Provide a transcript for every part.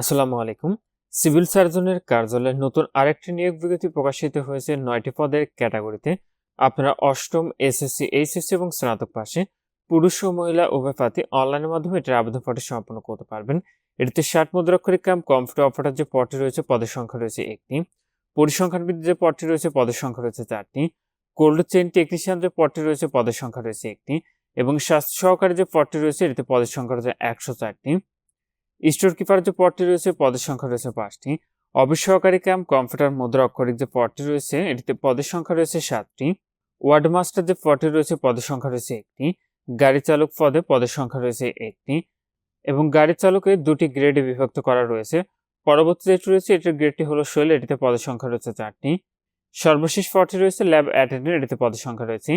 আসসালামু আলাইকুম। সিভিল সার্জনের কার্যালয়ে নতুন আরেকটি নিয়োগ বিজ্ঞপ্তি প্রকাশিত হয়েছে নয়টি পদের ক্যাটাগরিতে। আপনারা অষ্টম এসএসসি, এইচএসসি এবং স্নাতক পাশে পুরুষ ও মহিলা উভয় প্রার্থী অনলাইনের মাধ্যমে এটির আবেদন পত্র সম্পন্ন করতে পারবেন। এটিতে ষাট মুদ্রাক্ষরিক কাম, কম্পিউটার অপারেটর যে পদটি রয়েছে, পদের সংখ্যা রয়েছে একটি। পরিসংখ্যানবিদ যে পদটি রয়েছে, পদের সংখ্যা রয়েছে চারটি। কোল্ড চেইন টেকনিশিয়ান যে পদটি রয়েছে, পদের সংখ্যা রয়েছে একটি। এবং স্বাস্থ্য সহকারী যে পদটি রয়েছে, এটিতে পদের সংখ্যা রয়েছে একশো চারটি। স্টোর কিপার যে পদটি রয়েছে, পদের সংখ্যা রয়েছে পাঁচটি। অফিস সহকারী ক্যাম্প, কম্পিউটার মুদ্রা অক্ষরিক যে পদটি রয়েছে, এটিতে পদের সংখ্যা রয়েছে সাতটি। ওয়ার্ড মাস্টার যে পদটি রয়েছে, পদের সংখ্যা রয়েছে একটি। গাড়ি চালক পদে পদের সংখ্যা রয়েছে একটি এবং গাড়ি চালকে দুটি গ্রেডে বিভক্ত করা রয়েছে। পরবর্তী যেটি রয়েছে, এটির গ্রেডটি হলো শৈল এটিতে পদের সংখ্যা রয়েছে চারটি। সর্বশেষ পদটি রয়েছে, ল্যাব অ্যাটেন্ডেন্ট, এটিতে পদের সংখ্যা রয়েছে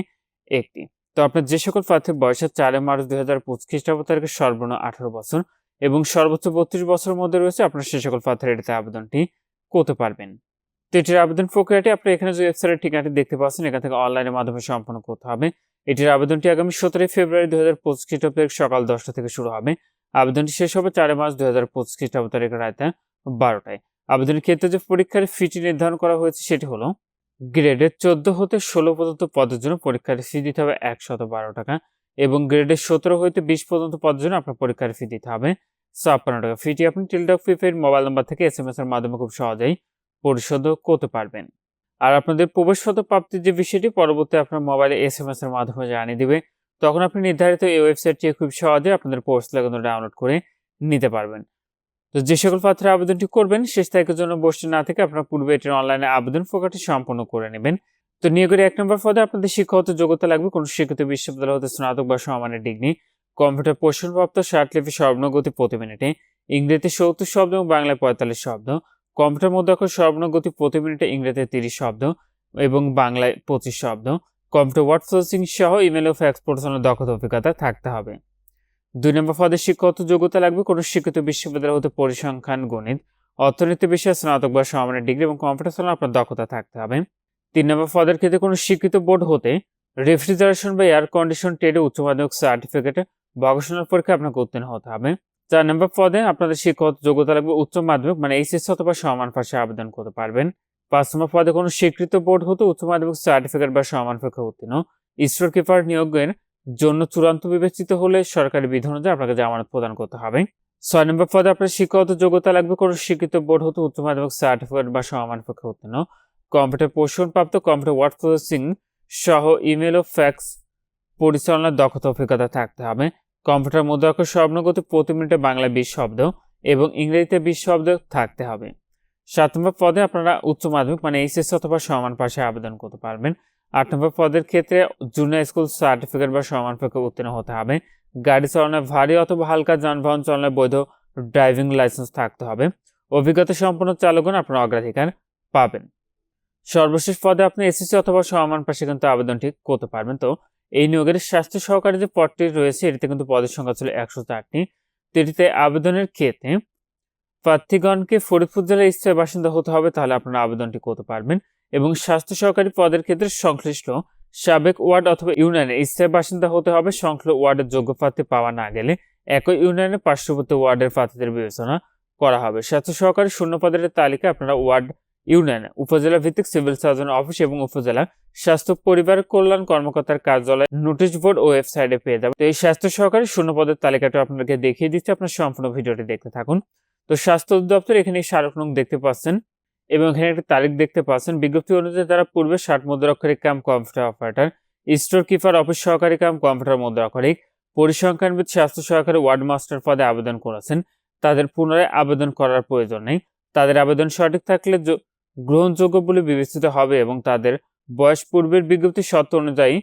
একটি। তো আপনার যে সকল প্রার্থীর বয়সের চারে মার্চ দুই হাজার পঁচিশ খ্রিস্টাব্দ তারিখে সর্বনিম্ন আঠারো বছর এবং সর্বোচ্চ বত্রিশ বছরের মধ্যে রয়েছে আপনার সে সকল প্রার্থীরা এটিতে আবেদনটি করতে পারবেন। তো এটির আবেদন প্রক্রিয়াটি আপনি এখানে যে ওয়েবসাইটের ঠিকানাটি দেখতে পাচ্ছেন, এখান থেকে অনলাইনের মাধ্যমে সম্পন্ন করতে হবে। এটির আবেদনটি আগামী সতেরোই ফেব্রুয়ারি দু হাজার পঁচিশ খ্রিস্টাব্দ তারিখ সকাল দশটা থেকে শুরু হবে। আবেদনটি শেষ হবে চারে মার্চ দুই হাজার পঁচিশ খ্রিস্টাব্দ তারিখ রাতে বারোটায়। আবেদনের ক্ষেত্রে যে পরীক্ষার ফিটি নির্ধারণ করা হয়েছে, সেটি হলো গ্রেডের চোদ্দ হতে ষোলো পর্যন্ত পদের জন্য পরীক্ষার ফি দিতে হবে একশত বারো টাকা এবং গ্রেডের সতেরো হইতে বিশ পর্যন্ত পদের জন্য আপনার পরীক্ষার ফি দিতে হবে। ছাপ্পান্ন টাকা ফিটি আপনি টিলডক প্রিপেড মোবাইল নাম্বার থেকে এস এম এস এর মাধ্যমে খুব সহজেই পরিশোধ করতে পারবেন। আর আপনাদের প্রবেশগত প্রাপ্তির যে বিষয়টি, পরবর্তী আপনার মোবাইলে এস এম এস এর মাধ্যমে জানিয়ে দিবে, তখন আপনি নির্ধারিত এই ওয়েবসাইটটি খুব সহজে আপনাদের পোস্ট লাগানো ডাউনলোড করে নিতে পারবেন। তো যে সকল পাত্রে আবেদনটি করবেন, শেষ তারিখের জন্য বসতে না থেকে আপনার পূর্বে এটির অনলাইনে আবেদন প্রকারটি সম্পন্ন করে নেবেন। তো নিয়োগের এক নম্বর পদে আপনাদের শিক্ষাগত যোগ্যতা লাগবে, কোনো শিক্ষিত বিশ্ববিদ্যালয় হতে স্নাতক বা সমানের ডিগ্রি। কম্পিউটার প্রশিক্ষণপ্রাপ্ত ষাট লিপি সর্বনগতি প্রতি মিনিটে ইংরেজিতে সত্তর শব্দ এবং বাংলায় পঁয়তাল্লিশ শব্দ, কম্পিউটার মধ্যে অক্ষর সর্বনগতি প্রতি মিনিটে ইংরেজিতে তিরিশ শব্দ এবং বাংলায় পঁচিশ শব্দ, কম্পিউটার ওয়ার্ড প্রসেসিং সহ ইমেল ও ফ্যাক্স পরিচালনার দক্ষতা অভিজ্ঞতা থাকতে হবে। দুই নম্বর পদে শিক্ষাগত যোগ্যতা লাগবে কোনো শিক্ষিত বিশ্ববিদ্যালয় হতে পরিসংখ্যান, গণিত, অর্থনীতি বিষয়ে স্নাতক বা সমানের ডিগ্রি এবং কম্পিউটার আপনার দক্ষতা থাকতে হবে। তিন নম্বর পদের ক্ষেত্রে কোনো শিক্ষিত বোর্ড হতে রেফ্রিজারেশন বা এয়ার কন্ডিশন ট্রেডে উচ্চ মাধ্যমিক সার্টিফিকেটে গবেষণার পরীক্ষা আপনাকে উত্তীর্ণ হতে হবে। চার নম্বর পদে আপনাদের শিক্ষাগত যোগ্যতা লাগবে উচ্চ মাধ্যমিক মানে এইচএস অথবা সমান পাশে আবেদন করতে পারবেন। পাঁচ নম্বর পদে কোনো স্বীকৃত বোর্ড হতে উচ্চ মাধ্যমিক সার্টিফিকেট বা সমান পরীক্ষা উত্তীর্ণ। স্টোর কিপার নিয়োগের জন্য চূড়ান্ত বিবেচিত হলে সরকারি বিধান অনুযায়ী আপনাকে জামানত প্রদান করতে হবে। ছয় নম্বর পদে আপনার শিক্ষাগত যোগ্যতা লাগবে কোনো স্বীকৃত বোর্ড হতে উচ্চ মাধ্যমিক সার্টিফিকেট বা সমান পরীক্ষা উত্তীর্ণ। কম্পিউটার প্রশিক্ষণপ্রাপ্ত কম্পিউটার ওয়ার্ড প্রসেসিং সহ ইমেল ও ফ্যাক্স পরিচালনার দক্ষতা অভিজ্ঞতা থাকতে হবে। কম্পিউটার মধ্যে মুদ্রাক্ষর স্বর্ণগতি প্রতি মিনিটে বাংলা বিশ শব্দ এবং ইংরেজিতে বিশ শব্দ থাকতে হবে। সাত নম্বর পদে আপনারা উচ্চ মাধ্যমিক মানে এইচএস অথবা সমান পাশে আবেদন করতে পারবেন। আট নম্বর পদের ক্ষেত্রে জুনিয়র স্কুল সার্টিফিকেট বা সমান পক্ষে উত্তীর্ণ হতে হবে। গাড়ি চালানোর ভারী অথবা হালকা যানবাহন চালানোর বৈধ ড্রাইভিং লাইসেন্স থাকতে হবে। অভিজ্ঞতা সম্পন্ন চালকগণ আপনার অগ্রাধিকার পাবেন। সর্বশেষ পদে আপনি এসএসসি অথবা সমান পাশে কিন্তু আবেদনটি করতে পারবেন। তো এই নিয়োগের স্বাস্থ্য সহকারী যে পদটি রয়েছে, এটিতে কিন্তু পদের সংখ্যা ছিল একশো চারটি। তো এটিতে আবেদনের ক্ষেত্রে প্রার্থীগণকে ফরিদপুর জেলার স্থায়ী বাসিন্দা হতে হবে, তাহলে আপনারা আবেদনটি করতে পারবেন। এবং স্বাস্থ্য সহকারী পদের ক্ষেত্রে সংশ্লিষ্ট সাবেক ওয়ার্ড অথবা ইউনিয়নের স্থায়ী বাসিন্দা হতে হবে, সংশ্লিষ্ট ওয়ার্ডের যোগ্য প্রার্থী পাওয়া না গেলে একই ইউনিয়নের পার্শ্ববর্তী ওয়ার্ডের প্রার্থীদের বিবেচনা করা হবে। স্বাস্থ্য সহকারী শূন্য পদের তালিকা আপনারা ওয়ার্ড ইউনিয়ন, উপজেলা ভিত্তিক সিভিল সার্জন অফিস এবং উপজেলা স্বাস্থ্য পরিবার কল্যাণ কর্মকর্তার কার্যালয় নোটিশ বোর্ড ও ওয়েবসাইটে পেয়ে যাবেন। তো এই স্বাস্থ্য সহকারী শূন্য পদের তালিকাটা আপনাকে দেখিয়ে দিচ্ছে। আপনার সম্পূর্ণ ভিডিওটি দেখতে থাকুন। তো স্বাস্থ্য অধিদপ্তর এখানে স্মারক নং দেখতে পাচ্ছেন এবং এখানে একটা তারিখ দেখতে পাচ্ছেন। বিজ্ঞপ্তি অনুযায়ী তারা পূর্বে ষাট মুদ্রাক্ষরিক camp computer operator, store keeper, office সহকারী ক্যাম্প কম্পিউটার মুদ্রাক্ষরিক, পরিসংখ্যানবিদ স্বাস্থ্য সহকারী ওয়ার্ড মাস্টার পদে আবেদন করেছেন। তাদের পুনরায় আবেদন করার প্রয়োজন নেই। তাদের আবেদন সঠিক থাকলে গ্রহণযোগ্য বলে বিবেচিত হবে এবং তাদের বয়স পূর্বের বিজ্ঞপ্তি শর্ত অনুযায়ী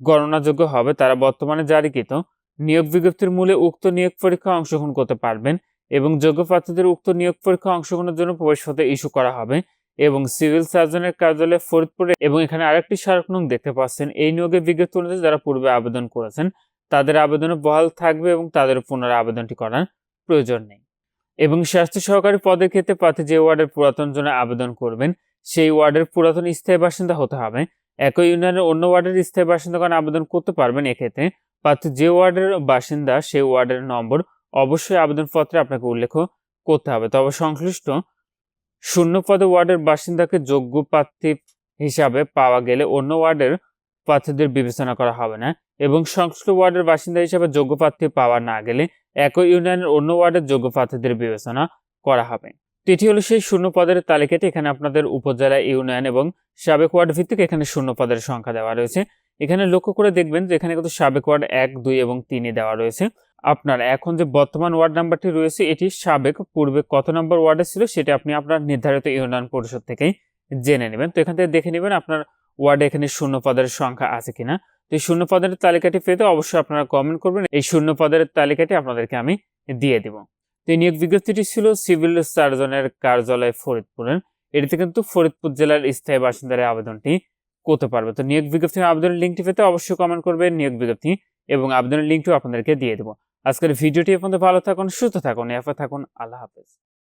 গণনাযোগ্য হবে। তারা বর্তমানে জারিকৃত নিয়োগ বিজ্ঞপ্তির মূলে উক্ত নিয়োগ পরীক্ষা অংশগ্রহণ করতে পারবেন এবং যোগ্য প্রার্থীদের উক্ত নিয়োগ পরীক্ষা অংশগ্রহণের জন্য প্রবেশপত্র ইস্যু করা হবে এবং সিভিল সার্জনের কার্যালয়ে ফরিদপুরে এবং এখানে আরেকটি স্মারক নং দেখতে পাচ্ছেন। এই নিয়োগের বিজ্ঞপ্তি অনুযায়ী যারা পূর্বে আবেদন করেছেন, তাদের আবেদনে বহাল থাকবে এবং তাদের পুনরায় আবেদনটি করার প্রয়োজন নেই। এবং স্বাস্থ্য সহকারী পদের ক্ষেত্রে প্রার্থী যে ওয়ার্ডের পুরাতন জন্য আবেদন করবেন, সেই ওয়ার্ডের পুরাতন স্থায়ী বাসিন্দা হতে হবে। একই ইউনিয়নের অন্য ওয়ার্ডের স্থায়ী বাসিন্দাগণ আবেদন করতে পারবেন এক্ষেত্রে। প্রার্থী যে ওয়ার্ডের বাসিন্দা, সেই ওয়ার্ডের নম্বর অবশ্যই আবেদনপত্রে আপনাকে উল্লেখ করতে হবে। তবে সংশ্লিষ্ট শূন্য পদে ওয়ার্ডের বাসিন্দাকে যোগ্য প্রার্থী হিসাবে পাওয়া গেলে অন্য ওয়ার্ডের প্রার্থীদের বিবেচনা করা হবে না এবং সংশ্লিষ্ট ওয়ার্ডের বাসিন্দা হিসাবে যোগ্য প্রার্থী পাওয়া না গেলে একই ইউনিয়নের অন্য ওয়ার্ডের যোগ্য প্রার্থীদের বিবেচনা করা হবে। তৃতীয় হলো সেই শূন্য পদের তালিকাটি এখানে আপনাদের উপজেলা, ইউনিয়ন এবং সাবেক ওয়ার্ড ভিত্তিক এখানে শূন্য পদের সংখ্যা দেওয়া রয়েছে। এখানে লক্ষ্য করে দেখবেন যে এখানে কিন্তু সাবেক ওয়ার্ড এক, দুই এবং তিনে দেওয়া রয়েছে। আপনার এখন যে বর্তমান ওয়ার্ড নাম্বারটি রয়েছে, এটি সাবেক, পূর্বে কত নম্বর ওয়ার্ডে ছিল, সেটা আপনি আপনার নির্ধারিত ইউনিয়ন পরিষদ থেকেই জেনে নেবেন। তো এখান থেকে দেখে নেবেন আপনার ওয়ার্ডে এখানে শূন্য পদের সংখ্যা আছে কিনা? তো এই শূন্য পদের তালিকাটি পেতে অবশ্যই আপনারা কমেন্ট করবেন। এই শূন্য পদের তালিকাটি আপনাদেরকে আমি দিয়ে দিব। তো এই নিয়োগ বিজ্ঞপ্তিটি ছিল সিভিল সার্জনের কার্যালয় ফরিদপুরের। এটিতে কিন্তু ফরিদপুর জেলার স্থায়ী বাসিন্দারা আবেদনটি করতে পারবে। তো নিয়োগ বিজ্ঞপ্তি আবেদনের লিঙ্কটি পেতে অবশ্যই কমেন্ট করবেন নিয়োগ বিজ্ঞপ্তি এবং আবেদনের লিঙ্কটিও আপনাদেরকে দিয়ে দেবো। আজকের ভিডিওটি পর্যন্ত ভালো থাকুন, সুস্থ থাকুন এফে থাকুন। আল্লাহ হাফেজ।